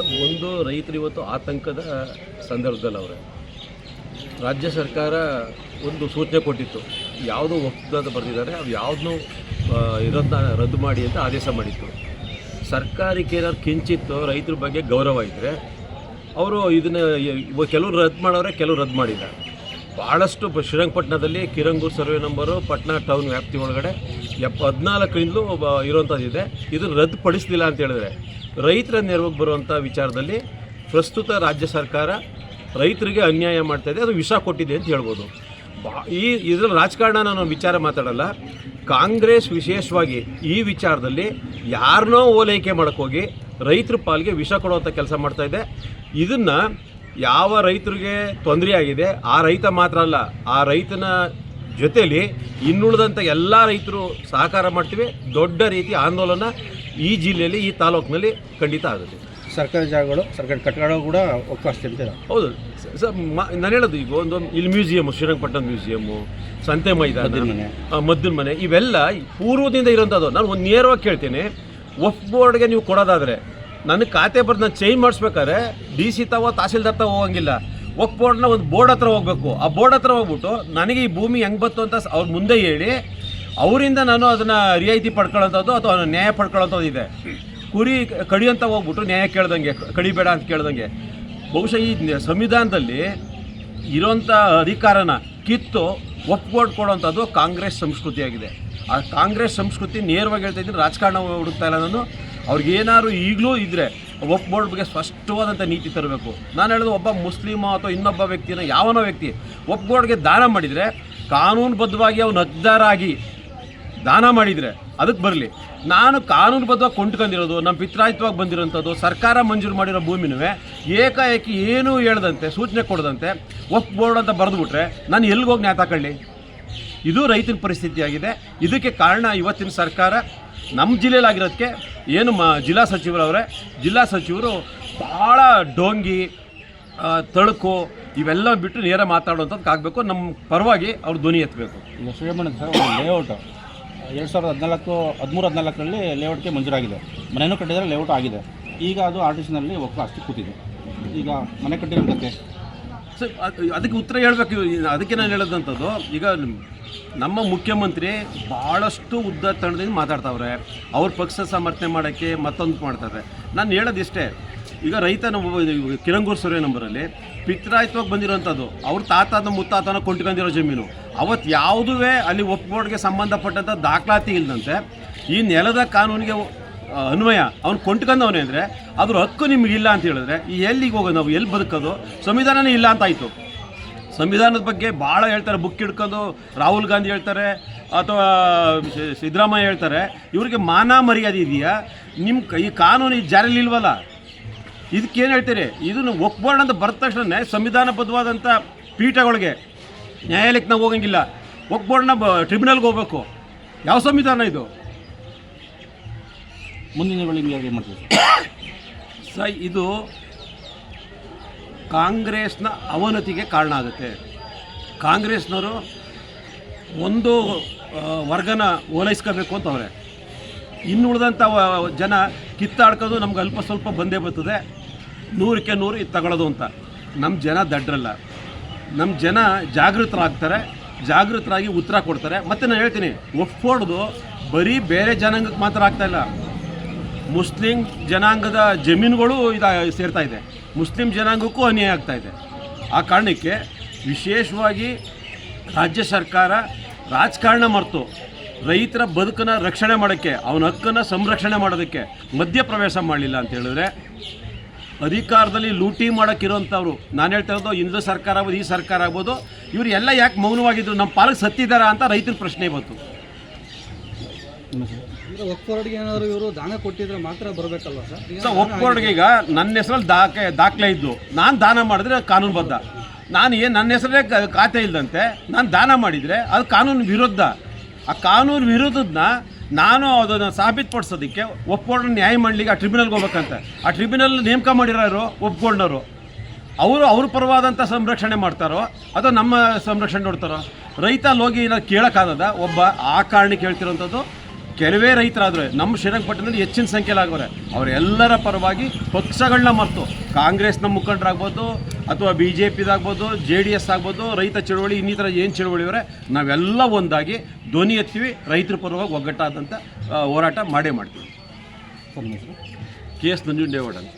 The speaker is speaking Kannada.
ಒಂದು ರೈತರು ಇವತ್ತು ಆತಂಕದ ಸಂದರ್ಭದಲ್ಲಿ ಅವರೇ. ರಾಜ್ಯ ಸರ್ಕಾರ ಒಂದು ಸೂಚನೆ ಕೊಟ್ಟಿತ್ತು. ಯಾವುದು ಒಪ್ಪಂದ ಬರೆದಿದ್ದಾರೆ ಅವು ಯಾವುದನ್ನು ಇರೋದನ್ನ ರದ್ದು ಮಾಡಿ ಅಂತ ಆದೇಶ ಮಾಡಿತ್ತು. ಸರ್ಕಾರಕ್ಕೆ ಏನಾದ್ರು ಕಿಂಚಿತ್ತು ರೈತರ ಬಗ್ಗೆ ಗೌರವ ಇದ್ದರೆ ಅವರು ಇದನ್ನು ಕೆಲವರು ರದ್ದು ಮಾಡೋರೆ ಕೆಲವರು ರದ್ದು ಮಾಡಿಲ್ಲ. ಭಾಳಷ್ಟು ಶ್ರೀರಂಗಪಟ್ಟಣದಲ್ಲಿ Kirangur survey number, Patna town ವ್ಯಾಪ್ತಿ ಒಳಗಡೆ ಎಪ್ಪ ಹದಿನಾಲ್ಕರಿಂದಲೂ ಇರೋವಂಥದ್ದಿದೆ. ಇದನ್ನು ರದ್ದುಪಡಿಸಲಿಲ್ಲ ಅಂತ ಹೇಳಿದ್ರೆ ರೈತರ ನೆರವಿಗೆ ಬರುವಂಥ ವಿಚಾರದಲ್ಲಿ ಪ್ರಸ್ತುತ ರಾಜ್ಯ ಸರ್ಕಾರ ರೈತರಿಗೆ ಅನ್ಯಾಯ ಮಾಡ್ತಾ ಇದೆ, ಅದು ವಿಷ ಕೊಟ್ಟಿದೆ ಅಂತ ಹೇಳ್ಬೋದು. ಬಾ, ಈ ಇದರ ರಾಜಕಾರಣ ನಾನು ವಿಚಾರ ಮಾತಾಡಲ್ಲ. ಕಾಂಗ್ರೆಸ್ ವಿಶೇಷವಾಗಿ ಈ ವಿಚಾರದಲ್ಲಿ ಯಾರನ್ನೋ ಓಲೈಕೆ ಮಾಡೋಕ್ಕೋಗಿ ರೈತರ ಪಾಲಿಗೆ ವಿಷ ಕೊಡುವಂಥ ಕೆಲಸ ಮಾಡ್ತಾ ಇದೆ. ಇದನ್ನು ಯಾವ ರೈತರಿಗೆ ತೊಂದರೆ ಆಗಿದೆ, ಆ ರೈತ ಮಾತ್ರ ಅಲ್ಲ, ಆ ರೈತನ ಜೊತೆಯಲ್ಲಿ ಇನ್ನುಳಿದಂಥ ಎಲ್ಲ ರೈತರು ಸಹಕಾರ ಮಾಡ್ತೀವಿ. ದೊಡ್ಡ ರೀತಿ ಆಂದೋಲನ ಈ ಜಿಲ್ಲೆಯಲ್ಲಿ ಈ ತಾಲೂಕಿನಲ್ಲಿ ಖಂಡಿತ ಆಗುತ್ತೆ. ಸರ್ಕಾರಿ ಜಾಗಗಳು ಸರ್ಕಾರಿ ಕಟ್ಟಡಗಳು ಕೂಡ ಅವಕಾಶ ಇರ್ತೀರ? ಹೌದು. ಸರ್ ನಾನು ಹೇಳೋದು ಈಗ ಒಂದು ಇಲ್ಲಿ ಮ್ಯೂಸಿಯಮ್ ಶ್ರೀರಂಗಪಟ್ಟಣ ಮ್ಯೂಸಿಯಮ್ಮು ಸಂತೆ ಮೈದಾನ ಮದ್ದಿನ ಮನೆ. ಇವೆಲ್ಲ ಪೂರ್ವದಿಂದ ಇರೋಂಥದ್ದು ನಾನು ಒಂದು ನೇರವಾಗಿ ಕೇಳ್ತೀನಿ. ಒಫ್ ಬೋರ್ಡ್ಗೆ ನೀವು ಕೊಡೋದಾದರೆ ನನ್ನ ಖಾತೆ ಬರ್ದು ನಾನು ಚೇಂಜ್ ಮಾಡಿಸ್ಬೇಕಾದ್ರೆ ಡಿ ಸಿ ತಾವ ತಹಸೀಲ್ದಾರ್ ತಾವ ಹೋಗಂಗಿಲ್ಲ. ಒಕ್ ಬೋರ್ಡ್ನ ಒಂದು ಬೋರ್ಡ್ ಹತ್ರ ಹೋಗಬೇಕು. ಆ ಬೋರ್ಡ್ ಹತ್ರ ಹೋಗ್ಬಿಟ್ಟು ನನಗೆ ಈ ಭೂಮಿ ಹೆಂಗೆ ಬಂತು ಅಂತ ಅವ್ರ ಮುಂದೆ ಹೇಳಿ ಅವರಿಂದ ನಾನು ಅದನ್ನು ರಿಯಾಯಿತಿ ಪಡ್ಕೊಳ್ಳೋಂಥದ್ದು ಅಥವಾ ನ್ಯಾಯ ಪಡ್ಕೊಳ್ಳೋಂಥದ್ದು ಇದೆ. ಕುರಿ ಕಡಿಯಂತ ಹೋಗ್ಬಿಟ್ಟು ನ್ಯಾಯ ಕೇಳ್ದಂಗೆ, ಕಡಿಬೇಡ ಅಂತ ಕೇಳ್ದಂಗೆ. ಬಹುಶಃ ಈ ಸಂವಿಧಾನದಲ್ಲಿ ಇರೋಂಥ ಅಧಿಕಾರನ ಕಿತ್ತು ಒಪ್ಪಿಕೊಂಡು ಕೊಡೋಂಥದ್ದು ಕಾಂಗ್ರೆಸ್ ಸಂಸ್ಕೃತಿಯಾಗಿದೆ. ಆ ಕಾಂಗ್ರೆಸ್ ಸಂಸ್ಕೃತಿ ನೇರವಾಗಿ ಹೇಳ್ತಾ ಇದ್ದೀನಿ, ರಾಜಕಾರಣ ಹುಡುಕ್ತಾ ಇಲ್ಲ ನಾನು. ಅವ್ರಿಗೇನಾದ್ರು ಈಗಲೂ ಇದ್ದರೆ ಒಪ್ ಬೋರ್ಡ್ ಬಗ್ಗೆ ಸ್ಪಷ್ಟವಾದಂಥ ನೀತಿ ತರಬೇಕು. ನಾನು ಹೇಳೋದು ಒಬ್ಬ ಮುಸ್ಲಿಮ ಅಥವಾ ಇನ್ನೊಬ್ಬ ವ್ಯಕ್ತಿನ, ಯಾವನೋ ವ್ಯಕ್ತಿ ಬೋರ್ಡ್ಗೆ ದಾನ ಮಾಡಿದರೆ ಕಾನೂನುಬದ್ಧವಾಗಿ ಅವನು ಹಕ್ದಾರಾಗಿ ದಾನ ಮಾಡಿದರೆ ಅದಕ್ಕೆ ಬರಲಿ. ನಾನು ಕಾನೂನುಬದ್ಧವಾಗಿ ಕೊಂಡ್ಕೊಂಡಿರೋದು, ನಮ್ಮ ಪಿತ್ರಾಯಿತವಾಗಿ ಬಂದಿರೋಂಥದ್ದು, ಸರ್ಕಾರ ಮಂಜೂರು ಮಾಡಿರೋ ಭೂಮಿನೂ ಏಕಾಏಕಿ ಏನೂ ಹೇಳದಂತೆ, ಸೂಚನೆ ಕೊಡದಂತೆ ಒಫ್ ಬೋರ್ಡ್ ಅಂತ ಬರೆದುಬಿಟ್ರೆ ನಾನು ಎಲ್ಲಿಗೆ ಹೋಗಿ ನ್ಯಾಯ ತಗೊಳ್ಳಿ? ಇದು ರೈತನ ಪರಿಸ್ಥಿತಿ ಆಗಿದೆ ಇದಕ್ಕೆ ಕಾರಣ ಇವತ್ತಿನ ಸರ್ಕಾರ, ನಮ್ಮ ಜಿಲ್ಲೆಯಲ್ಲಾಗಿರೋದಕ್ಕೆ ಏನು ಮ, ಜಿಲ್ಲಾ ಸಚಿವರವರೇ, ಜಿಲ್ಲಾ ಸಚಿವರು ಭಾಳ ಡೋಂಗಿ ತಳುಕು ಇವೆಲ್ಲ ಬಿಟ್ಟು ನೇರ ಮಾತಾಡುವಂಥದ್ದು ಆಗಬೇಕು ನಮ್ಮ ಪರವಾಗಿ ಅವ್ರು ಧ್ವನಿ ಎತ್ತಬೇಕು. ಲೇಔಟ್ ಎರಡು ಸಾವಿರದ ಹದಿನಾಲ್ಕು, ಹದಿಮೂರು, ಹದಿನಾಲ್ಕರಲ್ಲಿ ಲೇಔಟ್ಗೆ ಮಂಜೂರಾಗಿದೆ. ಮನೆಯೂ ಕಟ್ಟಿದರೆ ಲೇಔಟ್ ಆಗಿದೆ. ಈಗ ಅದು ಆರ್ಟಿಸ್ನಲ್ಲಿ ಒಕ್ಕಾಸ್ತಿ ಕೂತಿದೆ. ಈಗ ಮನೆ ಕಟ್ಟಿರೋ ಕತೆ ಸೊ ಅದ್- ಅದಕ್ಕೆ ಉತ್ತರ ಹೇಳಬೇಕು. ಅದಕ್ಕೆ ನಾನು ಹೇಳೋದಂಥದ್ದು ಈಗ ನಮ್ಮ ಮುಖ್ಯಮಂತ್ರಿ ಭಾಳಷ್ಟು ಉದ್ದ ತಂಡದಿಂದ ಮಾತಾಡ್ತಾವ್ರೆ. ಅವ್ರ ಪಕ್ಷ ಸಮರ್ಥನೆ ಮಾಡೋಕ್ಕೆ ಮತ್ತೊಂದು ಮಾಡ್ತಾರೆ. ನಾನು ಹೇಳೋದಿಷ್ಟೇ ಈಗ ರೈತ ನಮ್ಮ ಕಿರಂಗೂರು ಸರ್ವೆ ನಂಬರಲ್ಲಿ ಪಿತ್ರಾಯಿತವಾಗಿ ಬಂದಿರೋಂಥದ್ದು. ಅವ್ರ ತಾತನ ಮುತ್ತಾತನ ಕೊಂಡ್ಕೊಂಡಿರೋ ಜಮೀನು. ಅವತ್ತು ಯಾವುದೂ ಅಲ್ಲಿ ಒಪ್ಬೋರ್ಡ್ಗೆ ಸಂಬಂಧಪಟ್ಟಂಥ ದಾಖಲಾತಿ ಇಲ್ಲದಂತೆ ಈ ನೆಲದ ಕಾನೂನಿಗೆ ಅನ್ವಯ ಅವ್ನು ಕೊಂಡ್ಕೊಂಡವನೇ ಅಂದರೆ ಅದ್ರ ಹಕ್ಕು ನಿಮಗಿಲ್ಲ ಅಂತ ಹೇಳಿದ್ರೆ ಈ ಎಲ್ಲಿಗೆ ಹೋಗೋದು ನಾವು? ಎಲ್ಲಿ ಬದುಕೋದು? ಸಂವಿಧಾನನೇ ಇಲ್ಲ ಅಂತ ಆಯಿತು. ಸಂವಿಧಾನದ ಬಗ್ಗೆ ಭಾಳ ಹೇಳ್ತಾರೆ. ಬುಕ್ ಹಿಡ್ಕೊಂಡು ರಾಹುಲ್ ಗಾಂಧಿ ಹೇಳ್ತಾರೆ, ಅಥವಾ ಸಿದ್ದರಾಮಯ್ಯ ಹೇಳ್ತಾರೆ. ಇವರಿಗೆ ಮಾನ ಮರ್ಯಾದೆ ಇದೆಯಾ? ನಿಮ್ಮ ಈ ಕಾನೂನು ಇಲ್ವಲ್ಲ ಇದಕ್ಕೇನು ಹೇಳ್ತೀರಿ? ಇದನ್ನು ಒಪ್ಬೋರ್ಡ್ ಅಂತ ಬರೆದ ತಕ್ಷಣ ಸಂವಿಧಾನಬದ್ಧವಾದಂಥ ಪೀಠಗಳಿಗೆ ನ್ಯಾಯಾಲಯಕ್ಕೆ ನಾವು ಹೋಗಂಗಿಲ್ಲ. ಒಪ್ಬೋರ್ಡ್ನ ಬ ಟ್ರಿಬ್ಯುನಲ್ಗೆ ಹೋಗ್ಬೇಕು. ಯಾವ ಸಂವಿಧಾನ ಇದು? ಮುಂದಿನ ಬೆಳಿಗ್ಗೆ ಮಾಡ್ತೀವಿ ಸ ಇದು ಕಾಂಗ್ರೆಸ್ನ ಅವನತಿಗೆ ಕಾರಣ ಆಗುತ್ತೆ. ಕಾಂಗ್ರೆಸ್ನವರು ಒಂದು ವರ್ಗನ ಓಲೈಸ್ಕೋಬೇಕು ಅಂತ ಅವರೇ. ಇನ್ನು ಉಳಿದಂಥ ಜನ ಕಿತ್ತಾಡ್ಕೋದು ನಮ್ಗೆ ಅಲ್ಪ ಸ್ವಲ್ಪ ಬಂದೇ ಬರ್ತದೆ. ನೂರಕ್ಕೆ ನೂರು ಇದು ತಗೊಳ್ಳೋದು ಅಂತ. ನಮ್ಮ ಜನ ದಡ್ರಲ್ಲ. ನಮ್ಮ ಜನ ಜಾಗೃತರಾಗ್ತಾರೆ, ಜಾಗೃತರಾಗಿ ಉತ್ತರ ಕೊಡ್ತಾರೆ. ಮತ್ತು ನಾನು ಹೇಳ್ತೀನಿ ಒಫ್ಫೋಡ್ದು ಬರೀ ಬೇರೆ ಜನಾಂಗಕ್ಕೆ ಮಾತ್ರ ಆಗ್ತಾಯಿಲ್ಲ ಮುಸ್ಲಿಂ ಜನಾಂಗದ ಜಮೀನುಗಳು ಇದ ಸೇರ್ತಾ ಇದೆ. ಮುಸ್ಲಿಂ ಜನಾಂಗಕ್ಕೂ ಅನ್ಯಾಯ ಆಗ್ತಾ ಇದೆ. ಆ ಕಾರಣಕ್ಕೆ ವಿಶೇಷವಾಗಿ ರಾಜ್ಯ ಸರ್ಕಾರ ರಾಜಕಾರಣ ಮರೆತು. ರೈತರ ಬದುಕನ್ನು ರಕ್ಷಣೆ ಮಾಡೋಕ್ಕೆ, ಅವನ ಹಕ್ಕನ್ನು ಸಂರಕ್ಷಣೆ ಮಾಡೋದಕ್ಕೆ ಮಧ್ಯಪ್ರವೇಶ ಮಾಡಲಿಲ್ಲ ಅಂತ ಹೇಳಿದ್ರೆ ಅಧಿಕಾರದಲ್ಲಿ ಲೂಟಿ ಮಾಡೋಕ್ಕಿರೋಂಥವ್ರು ನಾನು ಹೇಳ್ತಾ ಇರೋದು ಹಿಂದೂ ಸರ್ಕಾರ ಆಗ್ಬೋದು ಈ ಸರ್ಕಾರ ಆಗ್ಬೋದು ಇವರು ಎಲ್ಲ ಯಾಕೆ ಮೌನವಾಗಿದ್ರು? ನಮ್ಮ ಪಾಲಕ್ ಸತ್ತಿದ್ದಾರಾ ಅಂತ ರೈತರ ಪ್ರಶ್ನೆ ಬಂತು. ಒಕ್ಫೋರ್ಡ್ಗೆ ಏನಾದ್ರು ಇವರು ದಾನ ಕೊಟ್ಟಿದ್ರೆ ಮಾತ್ರ ಬರಬೇಕಲ್ವಾ ಸರ್? ಒಪ್ಪಿಕೊಂಡ್ಗೆ ಈಗ ನನ್ನ ಹೆಸರಲ್ಲಿ ದಾಖಲೆ ದಾಖಲೆ ಇದ್ದು. ನಾನು ದಾನ ಮಾಡಿದ್ರೆ ಕಾನೂನುಬದ್ಧ ನಾನು ಏನು ನನ್ನ ಹೆಸರೇ ಖಾತೆ ಇಲ್ಲದಂತೆ ನಾನು ದಾನ ಮಾಡಿದರೆ ಅದು ಕಾನೂನು ವಿರುದ್ಧ. ಆ ಕಾನೂನು ವಿರುದ್ಧದನ್ನ ನಾನು ಅದನ್ನು ಸಾಬೀತುಪಡಿಸೋದಕ್ಕೆ ಒಪ್ಕೊಂಡು ನ್ಯಾಯ ಮಾಡಲಿಕ್ಕೆ ಆ ಟ್ರಿಬ್ಯುನಲ್ಗೆ ಹೋಗ್ಬೇಕಂತ. ಆ ಟ್ರಿಬ್ಯುನಲ್ ನೇಮಕ ಮಾಡಿರೋರು ಒಪ್ಕೊಂಡವರು ಅವರು ಅವ್ರ ಪರವಾದಂಥ ಸಂರಕ್ಷಣೆ ಮಾಡ್ತಾರೋ, ಅಥವಾ ನಮ್ಮ ಸಂರಕ್ಷಣೆ ನೋಡ್ತಾರೋ? ರೈತ ಅಲ್ಲಿ ಹೋಗಿ ಏನಾದ್ರು ಕೇಳೋಕ್ಕಾಗದ? ಒಬ್ಬ ಆ ಕಾರಣಕ್ಕೆ ಹೇಳ್ತಿರೋಂಥದ್ದು ಕೆಲವೇ ರೈತರಾದರೆ ನಮ್ಮ ಶ್ರೀರಂಗಪಟ್ಟಣದಲ್ಲಿ ಹೆಚ್ಚಿನ ಸಂಖ್ಯೆಯಲ್ಲಿ ಆಗೋರೆ ಅವರೆಲ್ಲರ ಪರವಾಗಿ ಪಕ್ಷಗಳನ್ನ ಮರೆತು ಕಾಂಗ್ರೆಸ್ನ ಮುಖಂಡರಾಗ್ಬೋದು ಅಥವಾ ಬಿ ಜೆ ಪಿದಾಗ್ಬೋದು ಜೆ ಡಿ ಎಸ್ ಆಗ್ಬೋದು ರೈತ ಚಳುವಳಿ ಇನ್ನಿತರ ಏನು ಚಳವಳಿ ಇವರೆ ನಾವೆಲ್ಲ ಒಂದಾಗಿ ಧ್ವನಿ ಎತ್ತೀವಿ ರೈತರ ಪರವಾಗಿ ಒಗ್ಗಟ್ಟಾದಂಥ ಹೋರಾಟ ಮಾಡೇ ಮಾಡ್ತೀವಿ. ಕೆ ಎಸ್ ನಂಜುಂಡೇಗೌಡ ಅಂತ.